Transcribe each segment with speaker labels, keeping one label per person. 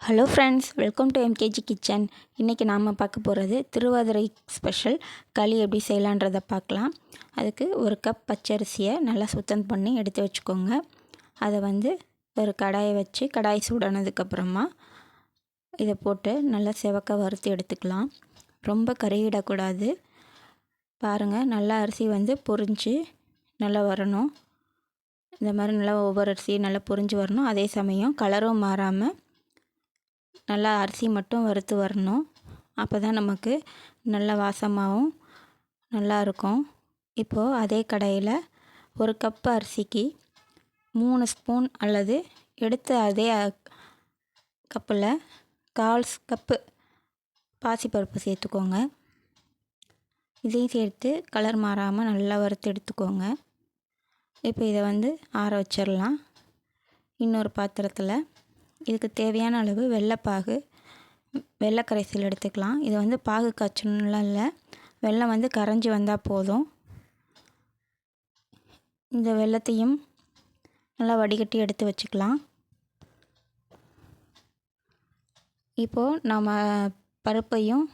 Speaker 1: Hello friends welcome to MKG kitchen இன்றைக்கி நாம் பார்க்க போகிறது திருவாதிரை ஸ்பெஷல் களி எப்படி செய்யலான்றதை பார்க்கலாம். அதுக்கு ஒரு கப் பச்சரிசியை நல்லா சுத்தம் பண்ணி எடுத்து வச்சுக்கோங்க. அதை வந்து ஒரு கடாயை வச்சு கடாய் சூடானதுக்கப்புறமா இதை போட்டு நல்லா செவக்க வறுத்து எடுத்துக்கலாம். ரொம்ப கருகிடக்கூடாது. பாருங்கள் நல்லா அரிசி வந்து பொரிஞ்சு நல்லா வரணும். இந்த மாதிரி நல்லா ஒவ்வொரு அரிசியும் நல்லா பொரிஞ்சு வரணும். அதே சமயம் கலரும் மாறாமல் நல்லா அரிசி மட்டும் வறுத்து வரணும். அப்போ தான் நமக்கு நல்ல வாசமாகவும் நல்லாயிருக்கும் இப்போது அதே கடையில் ஒரு கப்பு அரிசிக்கு மூணு ஸ்பூன் அல்லது எடுத்த அதே கப்பில் கால் கப்பு பாசிப்பருப்பு சேர்த்துக்கோங்க. இதையும் சேர்த்து கலர் மாறாமல் நல்லா வறுத்து எடுத்துக்கோங்க. இப்போ இதை வந்து ஆற வச்சிடலாம் இன்னொரு பாத்திரத்தில் இதுக்கு தேவையான அளவு வெள்ளைப்பாகு வெள்ளை கரைசல் எடுத்துக்கலாம். இது வந்து பாகு காய்ச்சணும்லாம் இல்லை. வெள்ளம் வந்து கரைஞ்சி வந்தால் போதும். இந்த வெள்ளத்தையும் நல்லா வடிகட்டி எடுத்து வச்சுக்கலாம். இப்போது நம்ம பருப்பையும்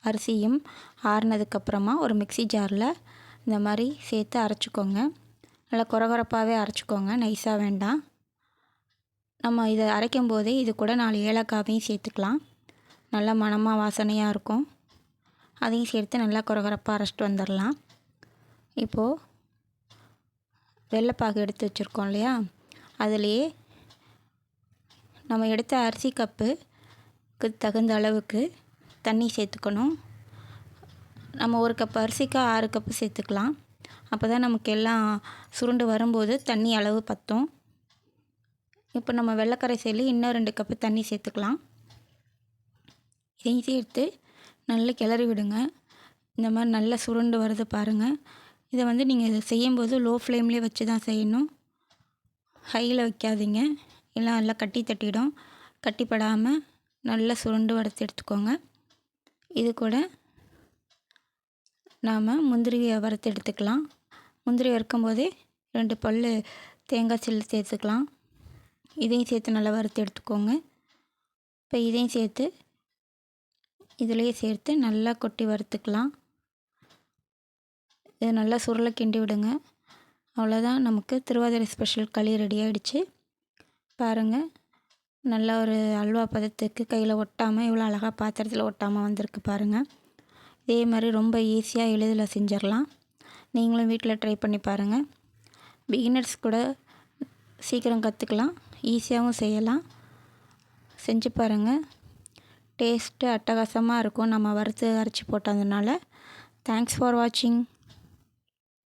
Speaker 1: அரிசியும் ஆறுனதுக்கப்புறமா ஒரு மிக்சி ஜாரில் இந்த மாதிரி சேர்த்து அரைச்சிக்கோங்க. நல்லா குறகுறப்பாகவே அரைச்சிக்கோங்க. நைஸாக வேண்டாம். நம்ம இதை அரைக்கும் போதே இது கூட நாலு ஏலக்காவையும் சேர்த்துக்கலாம். நல்லா மணமாக வாசனையாக இருக்கும். அதையும் சேர்த்து நல்லா குறகுறப்பாக அரைச்சிட்டு வந்துடலாம். இப்போது வெள்ளைப்பாகு எடுத்து வச்சுருக்கோம் இல்லையா? அதுலேயே நம்ம எடுத்த அரிசி கப்புக்கு தகுந்த அளவுக்கு தண்ணி சேர்த்துக்கணும். நம்ம ஒரு கப் அரிசிக்கு ஆறு கப்பு சேர்த்துக்கலாம். அப்போ தான் நமக்கு எல்லாம் சுருண்டு வரும்போது தண்ணி அளவு பற்றும் இப்போ நம்ம வெள்ளைக்கரைசையில் இன்னும் ரெண்டு கப்பு தண்ணி சேர்த்துக்கலாம். இதையும் சேர்த்து நல்லா கிளறி விடுங்க. இந்த மாதிரி நல்லா சுருண்டு வருது பாருங்கள் இதை வந்து நீங்கள் இதை செய்யும்போது லோ ஃப்ளேம்லேயே வச்சு தான் செய்யணும். ஹையில் வைக்காதீங்க. எல்லாம் நல்லா கட்டி தட்டிடும். கட்டிப்படாமல் நல்லா சுருண்டு வறுத்து எடுத்துக்கோங்க. இது கூட நாம் முந்திரியை வறுத்து எடுத்துக்கலாம். முந்திரி வறுக்கும் போதே ரெண்டு பல் தேங்காய் சில்லு சேர்த்துக்கலாம். இதையும் சேர்த்து நல்லா வறுத்து எடுத்துக்கோங்க. இப்போ இதையும் சேர்த்து இதுலேயே சேர்த்து நல்லா கொட்டி வறுத்துக்கலாம். இது நல்லா சுருளை கிண்டி விடுங்க. அவ்வளோதான் நமக்கு திருவாதிரை ஸ்பெஷல் களி ரெடி ஆகிடுச்சு பாருங்கள் நல்ல ஒரு அல்வா பதத்துக்கு கையில் ஒட்டாமல் இவ்வளோ அழகாக பாத்திரத்தில் ஒட்டாமல் வந்திருக்கு பாருங்கள் இதே மாதிரி ரொம்ப ஈஸியாக எளிதில் செஞ்சிடலாம். நீங்களும் வீட்டில் ட்ரை பண்ணி பாருங்கள் பிகினர்ஸ் கூட சீக்கிரம் கற்றுக்கலாம் ஈஸியாகவும் செய்யலாம். செஞ்சு பாருங்கள் டேஸ்ட்டு அட்டகாசமாக இருக்கும். நம்ம வறுத்து அரைச்சி போட்டதுனால. தேங்க்ஸ் ஃபார் வாட்சிங்